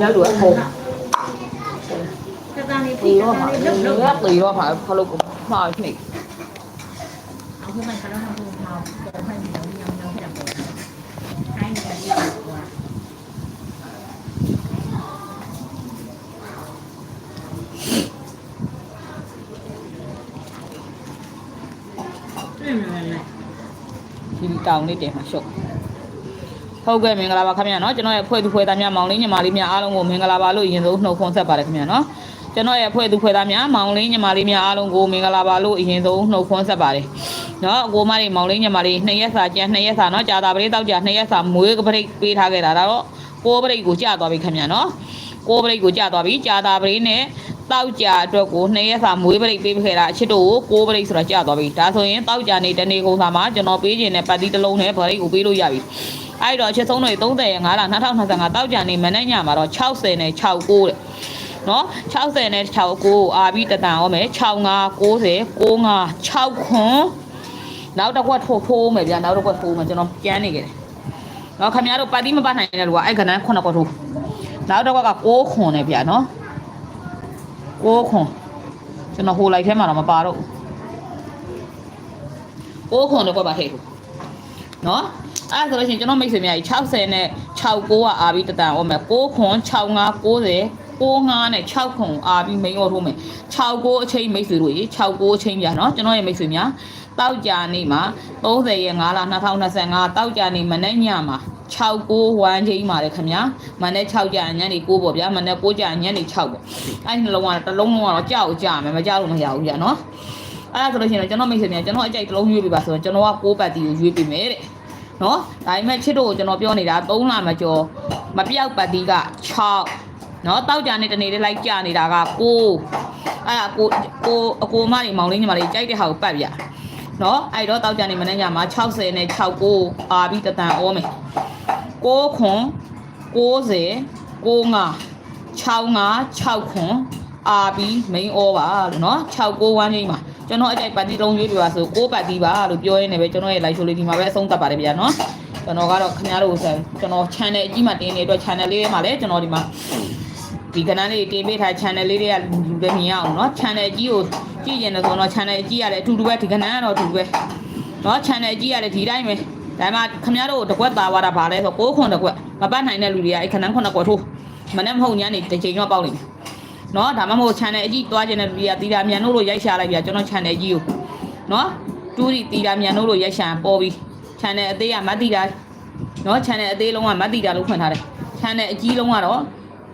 ရောက်တော့ဟိုကစားနေဒီပြီကတော့စားမှာနေဒီလို့တော့လို့ဒီတော့မှာဖလို့ကိုမှားနေအခုမှကတော့ဟိုမှာတော့မှညောင်းညောင်းညောင်းပြန်ပေါ်ခို ဟုတ်ကဲ့မင်္ဂလာပါခင်ဗျာနော်ကျွန်တော်ရဲ့ဖွဲ့သူဖွဲ့သားများမောင်လေးညီမလေးများအားလုံးကိုမင်္ဂလာပါလို့အရင်ဆုံးနှုတ်ခွန်းဆက်ပါတယ်ခင်ဗျာနော်ကျွန်တော်ရဲ့ဖွဲ့သူဖွဲ့သားများမောင်လေးညီမလေးများအားလုံးကိုမင်္ဂလာပါလို့အရင်ဆုံးနှုတ်ခွန်းဆက်ပါတယ်နော်အကိုမလေးမောင်လေးညီမလေးနှစ်ရက်စာကျန်နှစ်ရက်စာနော်ကြာတာပရိတောက်ကြာနှစ်ရက်စာမွေးကပရိပေးထားခဲ့တာဒါတော့ကိုပရိကိုကြာသွားပြီခင်ဗျာနော်ကိုပရိကိုကြာသွားပြီကြာတာပရိနဲ့တောက်ကြအတွက်ကိုနှစ်ရက်စာမွေးပရိတ်ပေးခဲ့တာအချစ်တို့ကိုကိုပရိတ်ဆိုတာကြာသွားပြီဒါဆိုရင်တောက်ကြနေတနေ့ကုန်စာမှာကျွန်တော်ပေးခြင်းနဲ့ပတ်တိတစ်လုံးနဲ့ပရိတ်ကိုပေးလို့ရပြီ အဲ့တော့အချစ်ဆုံးတွေ30ရက်5လ2025တောက်ကြနေမနေ့ညမှာတော့60နဲ့69တဲ့နော်60နဲ့69အာပြီးတတန်အောင်မယ်65 90 95 6ခွန်နောက်တစ်ခွက်ထိုးထိုးမယ်ဗျာနောက်တစ်ခွက်ထိုးမယ်ကျွန်တော်ကျန်းနေကြတယ်နော်ခင်ဗျားတို့ပတ်တိမပတ်နိုင်တဲ့လူကအဲ့ကနန်းခုနှစ်ခွက်ထိုးနောက်တစ်ခွက်က6ခွန်နဲ့ဗျာနော်6ခွန်ကျွန်တော်ဟိုလိုက်ထဲမှာတော့မပါတော့ဘူး6ခွန်တော့ပါထည့်နော် အဲ့ဒါဆိုလို့ရှိရင်ကျွန်တော်မိတ်ဆွေများကြီး60နဲ့69ကအာပြီးတတန်အောင်မယ်6ခွန်65 90 65နဲ့6ခွန်အာပြီးမိန်အော်ထိုးမယ်69အချိန်မိတ်ဆွေတို့ရေ69အချိန်ပြနော်ကျွန်တော်ရဲ့မိတ်ဆွေများတောက်ကြနေမှာ30ရက်5လ2025တောက်ကြနေမနေ့ညမှာ69ဝမ်းချိန်ပါလေခင်ဗျာမနေ့6ကြညနေ9ပေါ့ဗျာမနေ့9ကြညနေ6ပေါ့အဲ့ဒီနှလုံးကတော့တစ်လုံးလုံးကတော့ကြောက်ကြမယ်မကြောက်လို့မရဘူးဗျာနော်အဲ့ဒါဆိုလို့ရှိရင်ကျွန်တော်မိတ်ဆွေများကျွန်တော်အကြိုက်တစ်လုံးရွေးပြပါဆိုတော့ကျွန်တော်က6ပတ်တီကိုရွေးပြမယ်တဲ့ နော်ဒါပေမဲ့ချစ်တို့ကိုကျွန်တော်ပြောနေတာ3လမကျော်မပြောက်ပတ်သီးက6နော်တောက်ကြနဲ့တနေ့လေးလိုက်ကြနေတာက9အဲ့ဒါကိုကိုအကိုမတွေမောင်လေးညီမလေးကြိုက်တဲ့ဟာကိုပတ်ပြနော်အဲ့တော့တောက်ကြနေမနေ့ညမှာ60နဲ့69အာပြီးတတန်ဩမယ်6ခွန်90 95 65 6ခွန်အာပြီး main over လို့နော်691ကြီးမှာ ကျွန်တော်အကြိုက်ပါတီလုံးရွေးပြပါဆို6ပါတီပါလို့ပြောရင်းနဲ့ပဲကျွန်တော်ရဲ့ live show လေးဒီမှာပဲအဆုံးသတ်ပါတယ်ဗျာเนาะကျွန်တော်ကတော့ခင်ဗျားတို့ဆိုကျွန်တော် channel အကြီးမှာတင်နေတဲ့အတွက် channel လေးထဲမှာလည်းကျွန်တော်ဒီမှာဒီကဏ္ဍလေးတင်ပေးထား channel လေးတွေကလူတွေမြင်ရအောင်เนาะ channel အကြီးကိုကြည့်ရင်တော့ဆိုတော့ channel အကြီးရတယ်အတူတူပဲဒီကဏ္ဍကတော့အတူတူပဲเนาะ channel အကြီးရတယ်ဒီတိုင်းပဲဒါမှခင်ဗျားတို့တကွက်သားသွားတာဗာလဲဆို6ခွန်တကွက်မပတ်နိုင်တဲ့လူတွေကအဲ့ခဏန်းခွန်းကွက်ထိုးမနေ့မဟုတ်ညနေတစ်ချိန်တော့ပေါက်နေတယ် နော်ဒါမှမဟုတ် channel အကြီးတွားခြင်းတဲ့လူတွေကတီတာမြန်လို့လို့ရိုက်ရှာလိုက်ပြကျွန်တော် channel ကြီးကိုနော်တူးရီတီတာမြန်လို့လို့ရိုက်ရှာပေါ်ပြီး channel အသေးကမတ်တီတာနော် channel အသေးလုံးကမတ်တီတာလို့ဖွင့်ထားတယ် channel အကြီးလုံးကတော့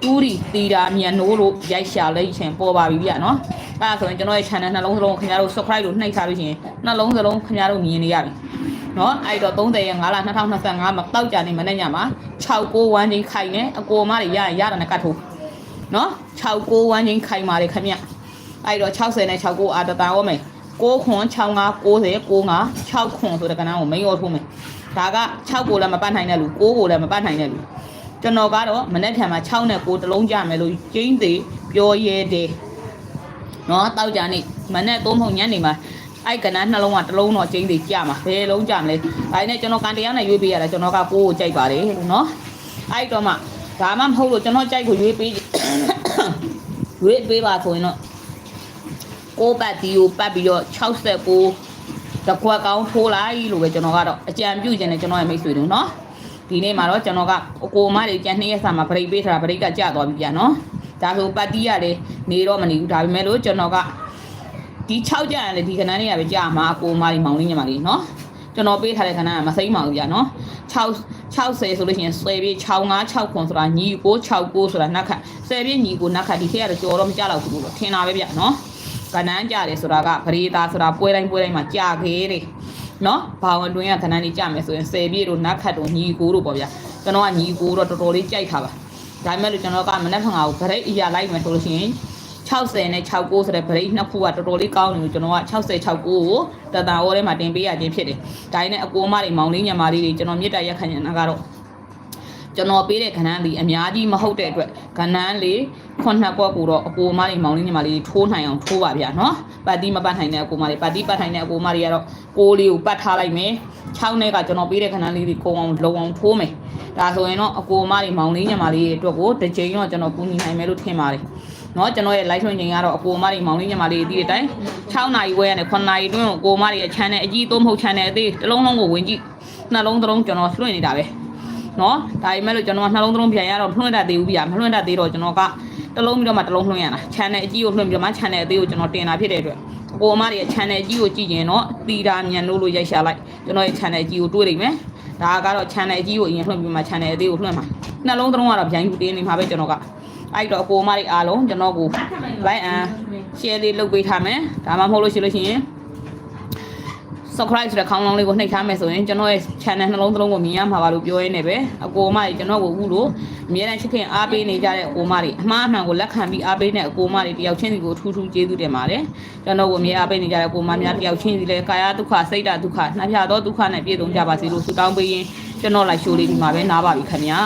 တူးရီတီတာမြန်လို့လို့ရိုက်ရှာလိုက်ခြင်းပေါ်ပါပြီဗျနော်အဲ့ဒါဆိုရင်ကျွန်တော်ရဲ့ channel နှလုံးစလုံးခင်ဗျားတို့ subscribe လို့နှိပ်ထားလို့ရှိရင်နှလုံးစလုံးခင်ဗျားတို့မြင်နေရပြီနော်အဲ့တော့30ရက်5လ2025မှာတောက်ကြနေမနေ့ညမှာ69ဝမ်းချင်းခိုင်နေအကိုမတွေရရင်ရတာနဲ့ကတ်ထိုး နော်69ဝမ်းချင်းခိုင်ပါတယ်ခင်ဗျအဲ့တော့60နဲ့69အာတတာရောမယ်6ခွန်65 90 95 6ခွန်ဆိုတဲ့ကဏ္ဍကိုမိန်ရောထိုးမယ်ဒါက6ကိုလည်းမပတ်နိုင်တဲ့လူ9ကိုလည်းမပတ်နိုင်တဲ့လူကျွန်တော်ကတော့မနေ့ဖြန်မှာ6နဲ့9တလုံးကြမယ်လို့ကျင်းသေးပြောရဲတယ်နော်တောက်ကြနေမနေ့သုံးဖုံညနေမှာအဲ့ကဏ္ဍနှလုံးကတလုံးတော့ကျင်းသေးကြမှာဘယ်လုံးကြမလဲဒါနဲ့ကျွန်တော်ကန်တရားနဲ့ရွေးပေးရတာကျွန်တော်က9ကိုကြိုက်ပါတယ်လို့နော်အဲ့တော့မှဒါမှမဟုတ်လို့ကျွန်တော်ကြိုက်ကိုရွေးပေး ရွေးပေးပါဆိုရင်တော့ကိုပတ်ဒီကိုပတ်ပြီးတော့69တခွက်ကောင်းထိုးလိုက်လို့ပဲကျွန်တော်ကတော့အကြံပြုခြင်းနဲ့ကျွန်တော်ရဲ့မိတ်ဆွေတို့နော်ဒီနေ့မှာတော့ကျွန်တော်ကအကိုမတွေကြံနှစ်ရက်စာမှာ break ပေးထားတာ break ကကြာသွားပြီပြန်နော်ဒါဆိုပတ်တီးရလေနေတော့မနေဘူးဒါပေမဲ့လို့ကျွန်တော်ကဒီ6ကြံလေဒီခဏလေးရပဲကြာမှာအကိုမတွေမောင်လေးညီမလေးနော်ကျွန်တော်ပေးထားတဲ့ခဏကမစိမ့်ပါဘူးကြာနော်6 60ဆိုလို့ရှိရင်ဆွဲပြေး65 6ခွန်ဆိုတာညီကို69ဆိုတာနက်ခတ်ဆွဲပြေးညီကိုနက်ခတ်ဒီထက်ကတော့ကြော်တော့မကြတော့ဘူးလို့ထင်တာပဲဗျနော်ကနန်းကြတယ်ဆိုတာကပရိသာဆိုတာပွဲတိုင်းပွဲတိုင်းမှာကြာခဲတယ်နော်ဘာဝင်တွင်းကခဏလေးကြာမယ်ဆိုရင်10ပြေးတို့နက်ခတ်တို့ညီကိုတို့ပေါ့ဗျာကျွန်တော်ကညီကိုတော့တော်တော်လေးကြိုက်တာပါဒါပေမဲ့လို့ကျွန်တော်ကမနက်ဖန်ကကိုဗရိတ်အရာလိုက်မယ်ဆိုလို့ရှိရင် 60နဲ့69ဆိုတဲ့ဗရိတ်နှစ်ခုကတော်တော်လေးကောင်းတယ်လို့ကျွန်တော်က60 69ကိုတတန်အောထဲမှာတင်ပေးရခြင်းဖြစ်တယ်ဒါနဲ့အကိုအမတွေမောင်လေးညမာလေးတွေကျွန်တော်မြစ်တာရက်ခံနေတာကတော့ကျွန်တော်ပေးတဲ့ခဏန်းလေးအများကြီးမဟုတ်တဲ့အတွက်ခဏန်းလေးခုနှစ်ကွက်ကိုတော့အကိုမလေးမောင်လေးညီမလေးထိုးနိုင်အောင်ထိုးပါဗျာနော်ပတ်တီးမပတ်နိုင်တဲ့အကိုမလေးပတ်တီးပတ်နိုင်တဲ့အကိုမလေးကတော့ကိုလေးကိုပတ်ထားလိုက်မယ်6နဲ့ကကျွန်တော်ပေးတဲ့ခဏလေးတွေကိုအောင်လုံအောင်ထိုးမယ်ဒါဆိုရင်တော့အကိုမလေးမောင်လေးညီမလေးအတွက်ကိုတစ်ချိန်တော့ကျွန်တော်ကူညီနိုင်မယ်လို့ထင်ပါတယ် เนาะကျွန်တော်ရဲ့ live ထွင်ချိန်ကတော့အကိုမလေးမောင်လေးညီမလေးအတီးအတိုင်း6နာရီဝဲရတယ်9နာရီတွင်းကိုအကိုမလေးရဲ့ channel အကြီးသုံးမဟုတ် channel အသေးတစ်လုံးလုံးကိုဝင်ကြည့်နှလုံးသလုံးကျွန်တော်လွှင့်နေတာပဲနော်ဒါပေမဲ့လို့ကျွန်တော်ကနှလုံးသလုံးပြန်ရတော့လွှင့်တတ်သေးဘူးဗျာမလွှင့်တတ်သေးတော့ကျွန်တော်ကတစ်လုံးပြီးတော့မှတစ်လုံးလွှင့်ရတာ channel အကြီးကိုလွှင့်ပြီးတော့မှ channel အသေးကိုကျွန်တော်တင်တာဖြစ်တဲ့အတွက်အကိုအမတွေရဲ့ channel အကြီးကိုကြည့်ရင်တော့တီတာမြန်လို့လို့ရိုက်ရှာလိုက်ကျွန်တော်ရဲ့ channel အကြီးကိုတွေးလိုက်မယ်ဒါကတော့ channel အကြီးကိုအရင်လွှင့်ပြီးမှ channel အသေးကိုလွှင့်မှာနှလုံးသလုံးကတော့ဗျိုင်းကူတင်းနေမှာပဲကျွန်တော်က အဲ့တော့အကိုအမတွေအားလုံးကျွန်တော်ကို like and share လေးလုပ်ပေးထားမယ်ဒါမှမဟုတ်လို့ရှိလို့ရှိရင် subscribe ဆိုတဲ့ခေါင်းလောင်းလေးကိုနှိပ်ထားမယ်ဆိုရင်ကျွန်တော်ရဲ့ channel နှလုံးသလုံးကိုမြင်ရမှာပါလို့ပြောရင်းနဲ့ပဲအကိုမတွေကျွန်တော်ကိုအခုလို့အများနဲ့ချစ်ခင်အားပေးနေကြတဲ့အကိုမတွေအမှားအမှန်ကိုလက်ခံပြီးအားပေးတဲ့အကိုမတွေတယောက်ချင်းစီကိုထူးထူးကျေးဇူးတင်ပါတယ်ကျွန်တော်ကိုအများအားပေးနေကြတဲ့အကိုမများတယောက်ချင်းစီလည်းကာယဒုက္ခစိတ်ဓာတ်ဒုက္ခနှပြသောဒုက္ခနဲ့ပြည့်စုံကြပါစေလို့ဆုတောင်းပေးရင်းကျွန်တော်လိုက်ရှိုးလေးဒီမှာပဲနားပါပြီခင်ဗျာ